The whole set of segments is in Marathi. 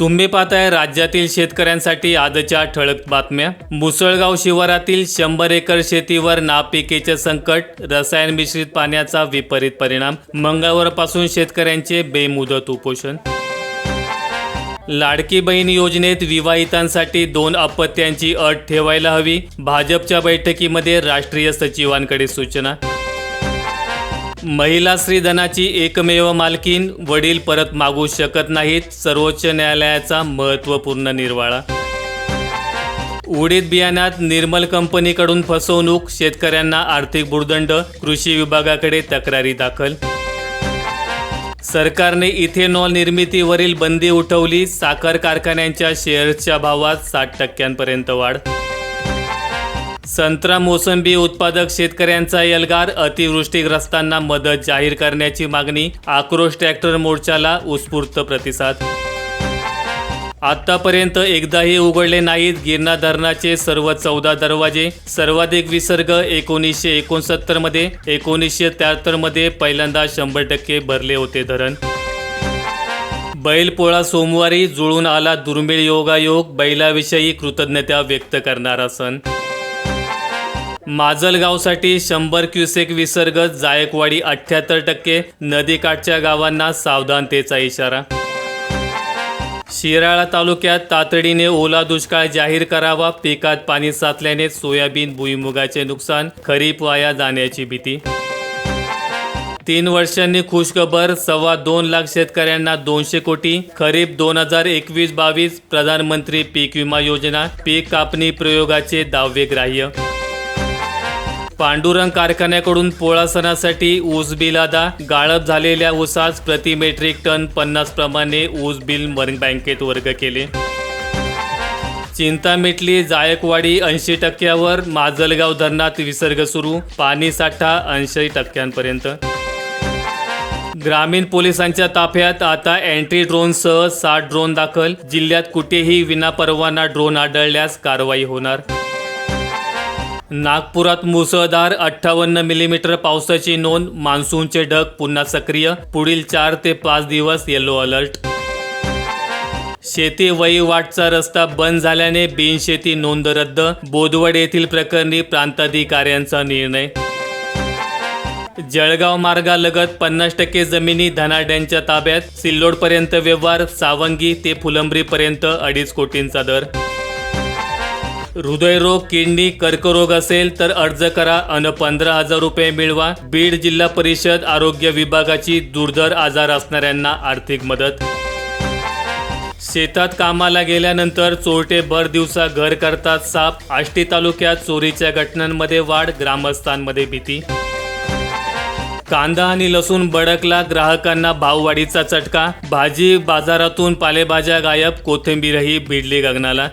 तुम्ही पाहताय राज्यातील शेतकऱ्यांसाठी आजच्या ठळक बातम्या. मुसळगाव शिवारातील शंभर एकर शेतीवर नापिकेचे संकट रसायन मिश्रित पाण्याचा विपरीत परिणाम मंगळवारपासून शेतकऱ्यांचे बेमुदत उपोषण. लाडकी बहीण योजनेत विवाहितांसाठी दोन अपत्यांची अट ठेवायला हवी भाजपच्या बैठकीमध्ये राष्ट्रीय सचिवांकडे सूचना. महिला श्रीधनाची एकमेव मालकीन वडील परत मागू शकत नाहीत सर्वोच्च न्यायालयाचा महत्त्वपूर्ण निर्वाळा. उडीद बियाण्यात निर्मल कंपनीकडून फसवणूक शेतकऱ्यांना आर्थिक भुर्दंड कृषी विभागाकडे तक्रारी दाखल. सरकारने इथेनॉल निर्मितीवरील बंदी उठवली साखर कारखान्यांच्या शेअर्सच्या भावात साठ टक्क्यांपर्यंत वाढ. संत्रा मोसंबी उत्पादक शेतकऱ्यांचा एल्गार अतिवृष्टीग्रस्तांना मदत जाहीर करण्याची मागणी. आक्रोश ट्रॅक्टर मोर्चाला उत्स्फूर्त प्रतिसाद. आतापर्यंत एकदाही उघडले नाहीत गिरणा धरणाचे सर्व चौदा दरवाजे. सर्वाधिक विसर्ग एकोणीसशे एकोणसत्तरमध्ये एकोणीसशे त्र्याहत्तरमध्ये पहिल्यांदा शंभर टक्के भरले होते धरण. बैलपोळा सोमवारी जुळून आला दुर्मिळ योगायोग. बैलाविषयी कृतज्ञता व्यक्त करणारा सण. माजलगावसाठी शंभर क्युसेक विसर्ग जायकवाडी अठ्ठ्याहत्तर टक्के नदीकाठच्या गावांना सावधानतेचा इशारा. शिराळा तालुक्यात तातडीने ओला दुष्काळ जाहीर करावा पिकात पाणी साचल्याने सोयाबीन भुईमुगाचे नुकसान खरीप वाया जाण्याची भीती. तीन वर्षांनी खुशखबर सव्वा दोन लाख शेतकऱ्यांना दोनशे कोटी खरीप दोन हजार एकवीस बावीस प्रधानमंत्री पीक विमा योजना पीक कापणी प्रयोगाचे दहावे ग्राह्य पांडुरंग कारखान्याकडून पोळा सणासाठी ऊस बिल अदा. गाळप झालेल्या ऊसास प्रति मेट्रिक टन पन्नास प्रमाणे ऊस बिल बँकेत वर्ग केले. चिंता मिटली जायकवाडी ऐंशी टक्क्यावर. माजलगाव धरणात विसर्ग सुरू. पाणी साठा ऐंशी टक्क्यांपर्यंत. ग्रामीण पोलिसांच्या ताफ्यात आता अँटी ड्रोनसह सात ड्रोन दाखल. जिल्ह्यात कुठेही विनापरवाना ड्रोन आढळल्यास कारवाई होणार. नागपुरात मुसळधार अठ्ठावन्न मिलीमीटर पावसाची नोंद मान्सूनचे ढग पुन्हा सक्रिय पुढील चार ते पाच दिवस येलो अलर्ट शेती वहिवाटचा रस्ता बंद झाल्याने बिनशेती नोंद रद्द बोदवड येथील प्रकरणी प्रांताधिकाऱ्यांचा निर्णय. जळगाव मार्गालगत पन्नास टक्के जमिनी धनाड्यांच्या ताब्यात सिल्लोडपर्यंत व्यवहार सावंगी ते फुलंब्रीपर्यंत अडीच कोटींचा दर. हृदयरोग किडनी कर्करोग असेल तर अर्ज करा अन पंधरा हजार रुपये मिळवा. बीड जिल्हा परिषद आरोग्य विभागाची दुर्धर आजार असणाऱ्यांना आर्थिक मदत. शेतात कामाला गेल्यानंतर चोरटे भर दिवसा घर करतात साप. आष्टी तालुक्यात चोरीच्या घटनांमध्ये वाढ ग्रामस्थांमध्ये भीती. कांदा आणि लसूण बडकला ग्राहकांना भाववाढीचा चटका. भाजी बाजारातून पालेभाज्या गायब कोथिंबीरही भिडली गगनाला.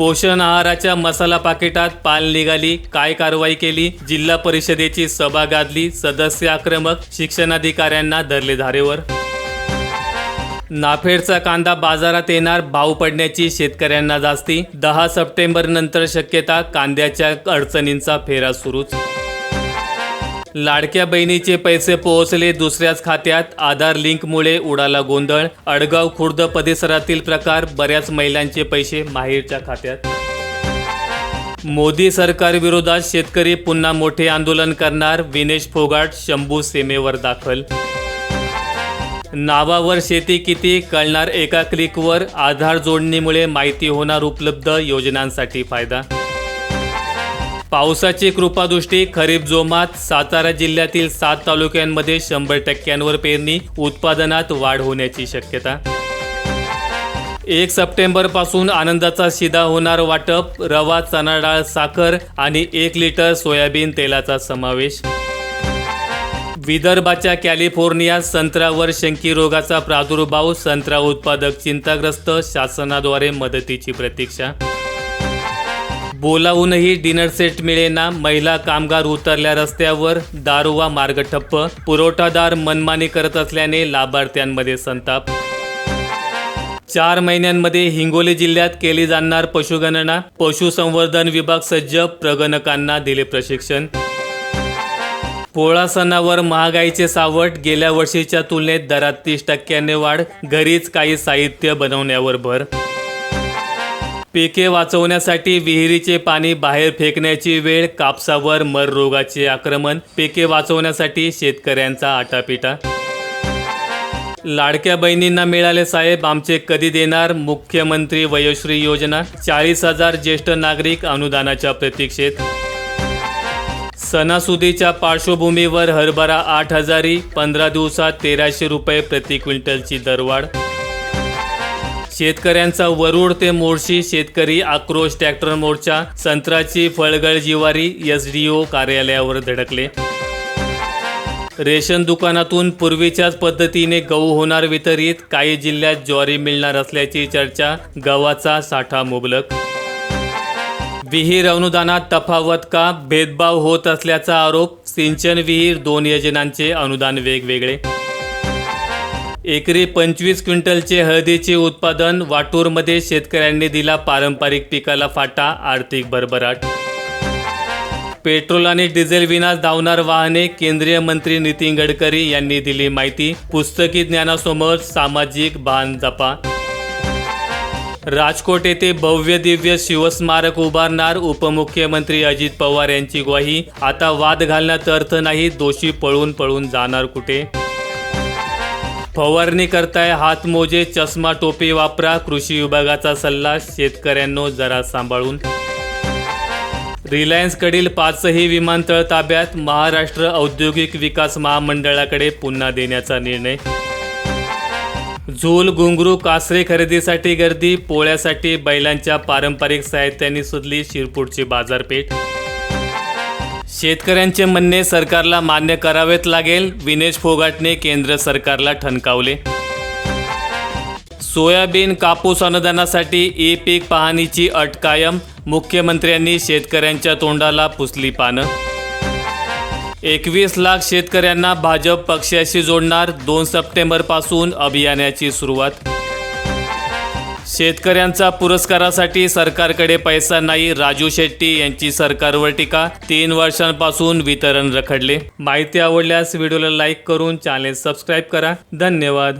पोषण आहाराच्या मसाला पाकिटात पाल निघाली काय कारवाई केली जिल्हा परिषदेची सभा गाजली सदस्य आक्रमक शिक्षणाधिकाऱ्यांना धरले धारेवर. नाफेडचा कांदा बाजारात येणार भाव पडण्याची शेतकऱ्यांना जास्ती. दहा सप्टेंबर नंतर शक्यता कांद्याच्या अडचणींचा फेरा सुरूच. लाडक्या बहिणीचे पैसे पोहोचले दुसऱ्याच खात्यात. आधार लिंकमुळे उडाला गोंधळ. अडगाव खुर्द परिसरातील प्रकार बऱ्याच महिलांचे पैसे माहेरच्या खात्यात. मोदी सरकार विरोधात शेतकरी पुन्हा मोठे आंदोलन करणार विनेश फोगाट शंभू सीमेवर दाखल. नावावर शेती किती कळणार एका क्लिकवर आधार जोडणीमुळे माहिती होणार उपलब्ध योजनांसाठी फायदा. पावसाची कृपादृष्टी खरीप जोमात सातारा जिल्ह्यातील सात तालुक्यांमध्ये शंभर टक्क्यांवर पेरणी उत्पादनात वाढ होण्याची शक्यता. एक सप्टेंबरपासून आनंदाचा शिदा होणार वाटप रवा चणा डाळ साखर आणि एक लिटर सोयाबीन तेलाचा समावेश. विदर्भाच्या कॅलिफोर्नियात संत्र्यावर शंकी रोगाचा प्रादुर्भाव संत्रा उत्पादक चिंताग्रस्त शासनाद्वारे मदतीची प्रतीक्षा. बोलावूनही डिनर सेट मिळेना. महिला कामगार उतरल्या रस्त्यावर. दारुवा मार्ग ठप्प. पुरवठादार मनमानी करत असल्याने लाभार्थ्यांमध्ये संताप. चार महिन्यांमध्ये हिंगोली जिल्ह्यात केली जाणार पशुगणना. पशुसंवर्धन विभाग सज्ज. प्रगणकांना दिले प्रशिक्षण. पोळा सणावर महागाईचे सावट. गेल्या वर्षीच्या तुलनेत दरात तीस टक्क्याने वाढ. घरीच काही साहित्य बनवण्यावर भर. पिके वाचवण्यासाठी विहिरीचे पाणी बाहेर फेकण्याची वेळ कापसावर मर रोगाचे आक्रमण पिके वाचवण्यासाठी शेतकऱ्यांचा आटापिटा. लाडक्या बहिणींना मिळाले साहेब आमचे कधी देणार? मुख्यमंत्री वयोश्री योजना चाळीस हजार ज्येष्ठ नागरिक अनुदानाच्या प्रतीक्षेत. सणासुदीच्या पार्श्वभूमीवर हरभरा आठ हजारी पंधरा दिवसात तेराशे रुपये प्रति क्विंटलची दरवाढ. शेतकऱ्यांचा वरुड ते मोर्शी शेतकरी आक्रोश ट्रॅक्टर मोर्चा संत्राची फळगळ जिवारी एसडीओ कार्यालयावर धडकले. रेशन दुकानातून पूर्वीच्याच पद्धतीने गहू होणार वितरित काही जिल्ह्यात ज्वारी मिळणार असल्याची चर्चा गव्हाचा साठा मुबलक. विहीर अनुदानात तफावत का? भेदभाव होत असल्याचा आरोप सिंचन विहीर दोन योजनांचे अनुदान वेगवेगळे. एकरी पंचवीस क्विंटलचे हळदीचे उत्पादन वाटूरमध्ये शेतकऱ्यांनी दिला पारंपरिक पिकाला फाटा आर्थिक भरभराट. पेट्रोल आणि डिझेल विना धावणार वाहने केंद्रीय मंत्री नितीन गडकरी यांनी दिली माहिती. पुस्तकी ज्ञानासमोर सामाजिक भान जपा. राजकोट येथे भव्य दिव्य शिवस्मारक उभारणार उपमुख्यमंत्री अजित पवार यांची ग्वाही. आता वाद घालण्यात अर्थ नाही दोषी पळून पळून जाणार कुठे? फवारणी करताय हातमोजे चष्मा टोपी वापरा कृषी विभागाचा सल्ला शेतकऱ्यांनो जरा सांभाळून. रिलायन्सकडील पाचही विमानतळ ताब्यात महाराष्ट्र औद्योगिक विकास महामंडळाकडे पुन्हा देण्याचा निर्णय. झूल घुंगरू कासरे खरेदीसाठी गर्दी पोळ्यासाठी बैलांच्या पारंपरिक साहित्याने सुधली शिरपूरची बाजारपेठ. शेतकऱ्यांचे म्हणणे सरकारला मान्य करावेच लागेल. विनेश फोगाटने केंद्र सरकारला ठणकावले. सोयाबीन कापूस अनुदानासाठी ई पीक पाहणीची अट कायम. मुख्यमंत्र्यांनी शेतकऱ्यांच्या तोंडाला पुसली पानं. एकवीस लाख शेतकऱ्यांना भाजप पक्षाशी जोडणार दोन सप्टेंबरपासून अभियानाची सुरुवात. शेतकऱ्यांचा पुरस्कारासाठी सरकारकडे पैसा नाही राजू शेट्टी यांची सरकारवर टीका. तीन वर्षांपासून वितरण रखडले. माहिती आवडल्यास व्हिडिओला लाईक करून चॅनेल सबस्क्राईब करा. धन्यवाद.